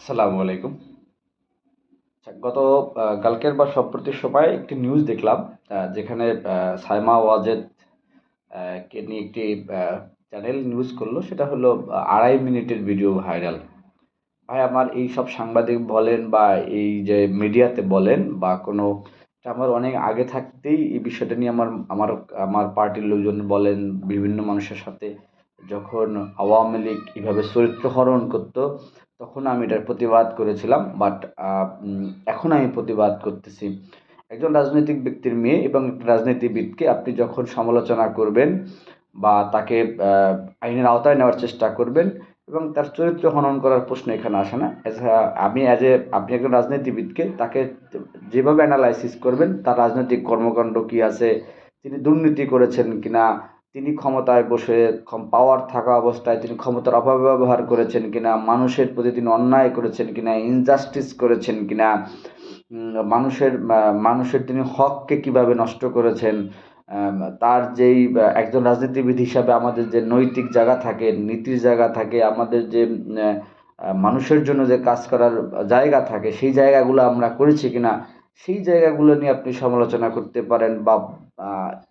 আসসালামু আলাইকুম। আচ্ছা, গত কালকের বা সম্প্রতি সময় একটি নিউজ দেখলাম যেখানে সাইমা ওয়াজেদ কে নিয়ে একটি চ্যানেল নিউজ করল সেটা হলো আড়াই মিনিটের ভিডিও ভাইরাল ভাই আমার এই সব সাংবাদিক বলেন বা এই যে মিডিয়াতে বলেন বা কোনো আমার অনেক আগে থাকতেই এই বিষয়টা নিয়ে আমার আমার আমার পার্টির লোকজন বলেন বিভিন্ন মানুষের সাথে যখন আওয়ামী লীগ এভাবে চরিত্র হরণ করতো, তখন আমি এটার প্রতিবাদ করেছিলাম বাট এখন আমি প্রতিবাদ করতেছি। একজন রাজনৈতিক ব্যক্তির মেয়ে এবং রাজনীতিবিদকে আপনি যখন সমালোচনা করবেন বা তাকে আইনের আওতায় নেওয়ার চেষ্টা করবেন এবং তার চরিত্র হনন করার প্রশ্ন এখানে আসে না আমি অ্যাজ এ আপনি একজন রাজনীতিবিদকে তাকে যেভাবে অ্যানালাইসিস করবেন, তার রাজনৈতিক কর্মকাণ্ড কী আছে, তিনি দুর্নীতি করেছেন কিনা তিনি ক্ষমতায় বসে পাওয়ার থাকা অবস্থায় তিনি ক্ষমতার অপব্যবহার করেছেন কিনা, মানুষের প্রতি তিনি অন্যায় করেছেন কিনা ইনজাস্টিস করেছেন কিনা মানুষের মানুষের তিনি হককে কীভাবে নষ্ট করেছেন তার যেই একজন রাজনীতিবিদ হিসাবে আমাদের যে নৈতিক জায়গা থাকে, নীতির জায়গা থাকে, আমাদের যে মানুষের জন্য যে কাজ করার জায়গা থাকে, সেই জায়গাগুলো আমরা করেছি কিনা, সেই জায়গাগুলো নিয়ে আপনি সমালোচনা করতে পারেন বা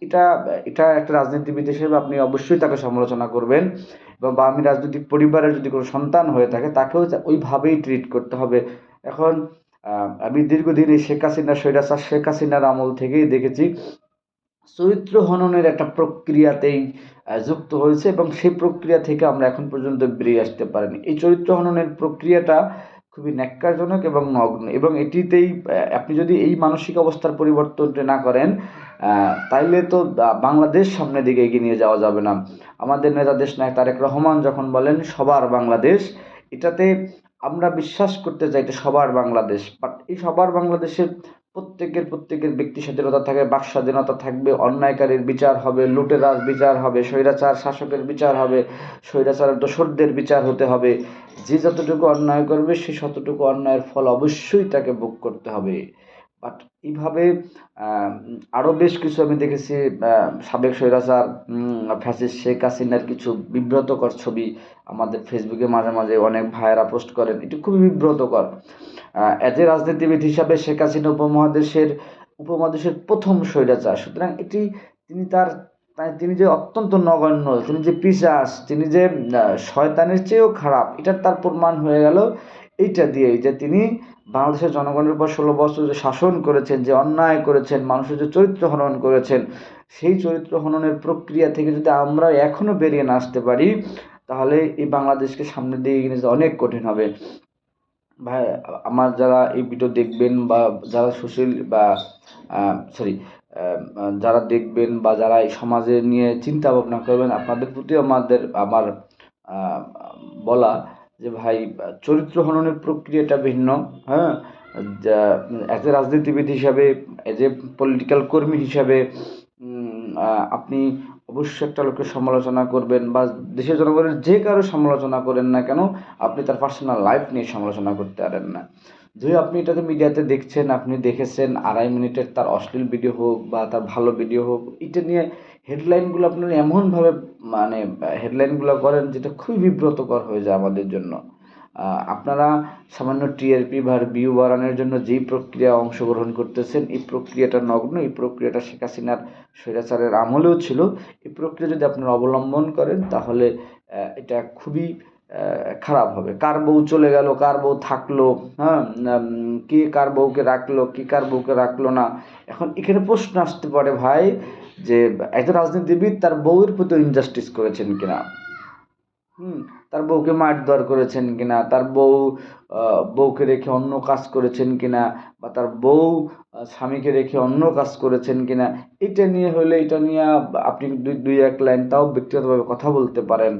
এটা এটা একটা রাজনীতিবিদ হিসেবে আপনি অবশ্যই তাকে সমালোচনা করবেন এবং বা আমি রাজনৈতিক পরিবারের যদি কোনো সন্তান হয়ে থাকে, তাকেও ওইভাবেই ট্রিট করতে হবে। এখন আমি দীর্ঘদিন এই শেখ হাসিনা স্বৈরাচার, শেখ হাসিনার আমল থেকেই দেখেছি, চরিত্র হননের একটা প্রক্রিয়াতেই যুক্ত হয়েছে এবং সেই প্রক্রিয়া থেকে আমরা এখন পর্যন্ত বেরিয়ে আসতে পারিনি। এই চরিত্র হননের প্রক্রিয়াটা খুবই ন্যাক্কারজনক এবং নগ্ন এবং এটিতেই আপনি যদি এই মানসিক অবস্থার পরিবর্তনটা না করেন তাইলে তো বাংলাদেশ সামনের দিকে এগিয়ে নিয়ে যাওয়া যাবে না। আমাদের নেতা দেশ নায়ক তারেক রহমান যখন বলেন, সবার বাংলাদেশ, এটাতে আমরা বিশ্বাস করতে চাই এটা সবার বাংলাদেশ। বাট এই সবার বাংলাদেশের প্রত্যেকের প্রত্যেকের ব্যক্তি স্বাধীনতা থাকবে, বাক স্বাধীনতা থাকবে, অন্যায়কারীর বিচার হবে, লুটেরার বিচার হবে, স্বৈরাচার শাসকের বিচার হবে স্বৈরাচার দোসরদের বিচার হতে হবে। যে যতটুকু অন্যায় করবে, সে ততটুকু অন্যায়ের ফল অবশ্যই তাকে ভোগ করতে হবে। বাট এইভাবে আরও বেশ কিছু আমি দেখেছি সাবেক স্বৈরাচার ফ্যাসিস্ট শেখ হাসিনার কিছু বিব্রতকর ছবি আমাদের ফেসবুকে মাঝে মাঝে অনেক ভাইয়েরা পোস্ট করেন। এটি খুবই বিব্রতকর। অ্যাজ এ রাজনীতিবিদ হিসাবে শেখ হাসিনা উপমহাদেশের উপমহাদেশের প্রথম স্বৈরাচার। সুতরাং এটি তিনি তার তিনি যে অত্যন্ত নগণ্য, তিনি যে পিশাচ তিনি যে শয়তানের চেয়েও খারাপ, এটার তার প্রমাণ হয়ে গেল এইটা দিয়ে যে তিনি বাংলাদেশের জনগণের উপর ষোলো বছর যে শাসন করেছেন, যে অন্যায় করেছেন, মানুষের যে চরিত্র হনন করেছেন, সেই চরিত্র হননের প্রক্রিয়া থেকে যদি আমরা এখনও বেরিয়ে না আসতে পারি, তাহলে এই বাংলাদেশকে সামনের দিকে এগিয়ে যাওয়া অনেক কঠিন হবে। ভাই, আমার যারা এই ভিডিও দেখবেন বা যারা সুশীল বা সরি যারা দেখবেন বা যারা এই সমাজে নিয়ে চিন্তা ভাবনা করবেন, আপনাদের প্রতি আমাদের, আমার বলা যে ভাই, চরিত্র হননের প্রক্রিয়াটা ভিন্ন হ্যাঁ? যা অ্যাজ এ রাজনীতিবিদ হিসাবে অ্যাজ এ পলিটিক্যাল কর্মী হিসাবে আপনি অবশ্যই একটা লোকের সমালোচনা করবেন বা দেশের জনগণের যে কারও সমালোচনা করেন না কেন, আপনি তার পার্সোনাল লাইফ নিয়ে সমালোচনা করতে পারেন না। যদি আপনি এটাতে মিডিয়াতে দেখছেন, আপনি দেখেছেন, আড়াই মিনিটের তার অশ্লীল ভিডিও হোক বা তার ভালো ভিডিও হোক, এটা নিয়ে হেডলাইনগুলো আপনারা এমনভাবে মানে হেডলাইনগুলো করেন যেটা খুবই বিব্রতকর হয়ে যায় আমাদের জন্য। আপনারা সামান্য টিআরপি বা ভিউ বাড়ানোর জন্য যেই প্রক্রিয়া অংশগ্রহণ করতেছেন, এই প্রক্রিয়াটা নগ্ন, এই প্রক্রিয়াটা শেখ হাসিনার স্বৈরাচারের আমলেও ছিল। এই প্রক্রিয়া যদি আপনারা অবলম্বন করেন, তাহলে এটা খুবই খারাপ হবে। কার বউ চলে গেল, কার বউ থাকল হ্যাঁ কে কার বউকে রাখল, কে কার বউকে রাখল না? এখন এখানে প্রশ্ন আসতে পারে, ভাই যে একজন রাজনীতিবিদ তার বউয়ের প্রতি ইনজাস্টিস করেছেন কিনা? হুম, তার বউকে মারধর করেছেন কিনা? তার বউ বউকে রেখে অন্য কাজ করেছেন কিনা? বা তার বউ স্বামীকে রেখে অন্য কাজ করেছেন কিনা? এটা নিয়ে হলে এটা নিয়ে আপনি দুই এক লাইন তাও ব্যক্তিগতভাবে কথা বলতে পারেন।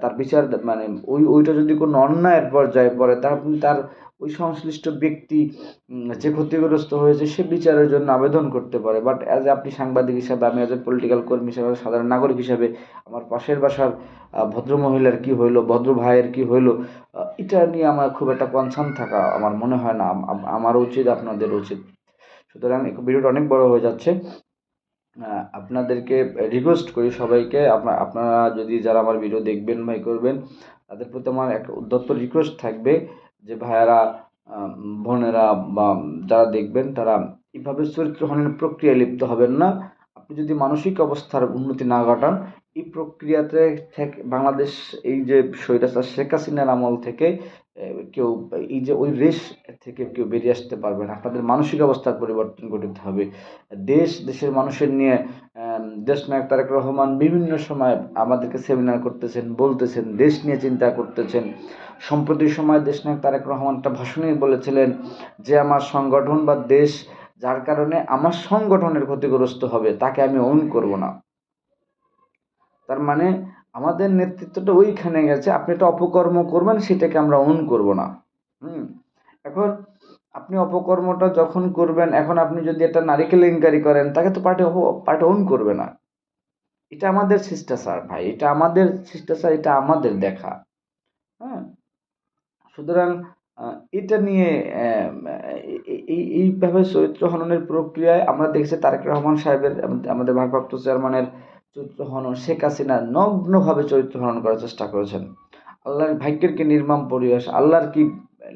তার বিচার মানে ওই, ওইটা যদি কোনো অন্যায়ের পর্যায়ে পড়ে আপনি তার ওই সংশ্লিষ্ট ব্যক্তি যে ক্ষতিগ্রস্ত হয়েছে, সে বিচারের জন্য আবেদন করতে পারে। বাট অ্যাজ আপনি সাংবাদিক হিসাবে, আমি অ্যাজ এ পলিটিক্যাল কর্মী হিসাবে, সাধারণ নাগরিক হিসাবে, আমার পাশের বাসার ভদ্র মহিলার কি হইল, ভদ্র ভাইয়ের কি হইল এটা নিয়ে আমার খুব একটা কনসার্ন থাকা আমার মনে হয় না। আম- আম- আমারও উচিত আপনাদের উচিত। সুতরাং ভিডিওটা অনেক বড় হয়ে যাচ্ছে। আপনাদেরকে রিকোয়েস্ট করি সবাইকে। আপনার যদি যারা আমার ভিডিও দেখবেন বা ই করবেন, তাদের প্রতি আমার একটা উদ্যত্ত রিকোয়েস্ট থাকবে যে ভাইয়ারা বোনেরা বা যারা দেখবেন, তারা এইভাবে চরিত্রহীন প্রক্রিয়ায় লিপ্ত হবেন না। আপনি যদি মানসিক অবস্থার উন্নতি না ঘটান, এই প্রক্রিয়াতে বাংলাদেশ এই যে স্বৈরাচার শেখ হাসিনার আমল থেকে কেউ এই যে ওই রেশ থেকে কেউ বেরিয়ে আসতে পারবে না। আপনাদের মানসিক অবস্থার পরিবর্তন ঘটাতে হবে। দেশ, দেশের মানুষের নিয়ে দেশ নায়ক তারেক রহমান বিভিন্ন সময় আমাদেরকে সেমিনার করতেছেন, বলতেছেন, দেশ নিয়ে চিন্তা করতেছেন। সম্প্রতি সময় দেশ নায়ক তারেক রহমান একটা ভাষণেই বলেছিলেন যে, আমার সংগঠন বা দেশ যার কারণে আমার সংগঠনের ক্ষতিগ্রস্ত হবে, তাকে আমি ওন করব না। তার মানে আমাদের নেতৃত্বটা ওইখানে গেছে, আপনি একটা অপকর্ম করবেন, সেটাকে আমরা ওন করব না। হুম? এখন আপনি অপকর্মটা যখন করবেন, এখন আপনি যদি একটা নারিকেল ইনকারি করেন, তাকে তো পার্টি পার্টি ওন করবে না। এটা আমাদের শিষ্টাচার ভাই, এটা আমাদের শিষ্টাচার, এটা আমাদের দেখা। হ্যাঁ? সুতরাং এটা নিয়ে এই- এই- এইভাবে চরিত্র হননের প্রক্রিয়ায় আমরা দেখছি তারেক রহমান সাহেবের, আমাদের ভারপ্রাপ্ত চেয়ারম্যানের চরিত্র হনন শেখ হাসিনা নগ্নভাবে চরিত্র হনন করার চেষ্টা করেছেন। আল্লাহর ভাগ্যের কি নির্মম পরিবেশ, আল্লাহর কি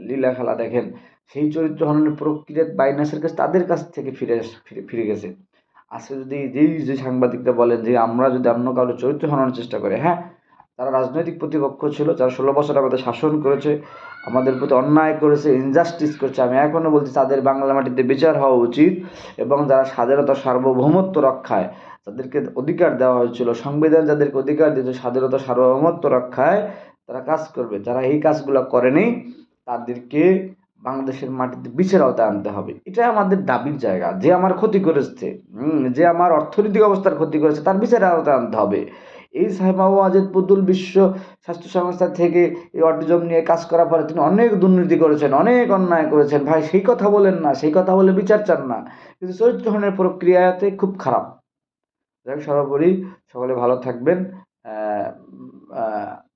লীলা খেলা দেখেন, সেই চরিত্র হননের প্রক্রিয়া বাইনাসের কাছে তাদের কাছ থেকে ফিরে ফিরে গেছে। আজকে যদি যেই যে সাংবাদিকরা বলেন যে আমরা যদি অন্য কারও চরিত্র হননের চেষ্টা করি হ্যাঁ তারা রাজনৈতিক প্রতিপক্ষ ছিল, যারা ষোলো বছর আমাদের শাসন করেছে আমাদের প্রতি অন্যায় করেছে ইনজাস্টিস করেছে। আমি এখনও বলছি, তাদের বাংলা মাটিতে বিচার হওয়া উচিত এবং যারা স্বাধীনতা সার্বভৌমত্ব রক্ষায়, তাদেরকে অধিকার দেওয়া হয়েছিল। সংবিধান যাদেরকে অধিকার দিয়েছে, স্বাধীনতা সার্বভৌমত্ব রক্ষায় তারা কাজ করবে। যারা এই কাজগুলো করেনি, তাদেরকে বাংলাদেশের মাটিতে বিচার আওতায় আনতে হবে। এটা আমাদের দাবির জায়গা। যে আমার ক্ষতি করেছে যে আমার অর্থনৈতিক অবস্থার ক্ষতি করেছে, তার বিচার আওতায় আনতে হবে। এই সাহেবা ওয়াজেদ পুতুল বিশ্ব স্বাস্থ্য সংস্থা থেকে এই অটিজম নিয়ে কাজ করার পরে তিনি অনেক দুর্নীতি করেছেন, অনেক অন্যায় করেছেন। ভাই, সেই কথা বলেন না, সেই কথা বলে বিচার চান না। কিন্তু চরিত্র গ্রহণের প্রক্রিয়াতে খুব খারাপ। যাই সর্বোপরি সকলে ভালো থাকবেন।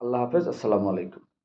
আল্লাহ হাফেজ, আসসালামু আলাইকুম।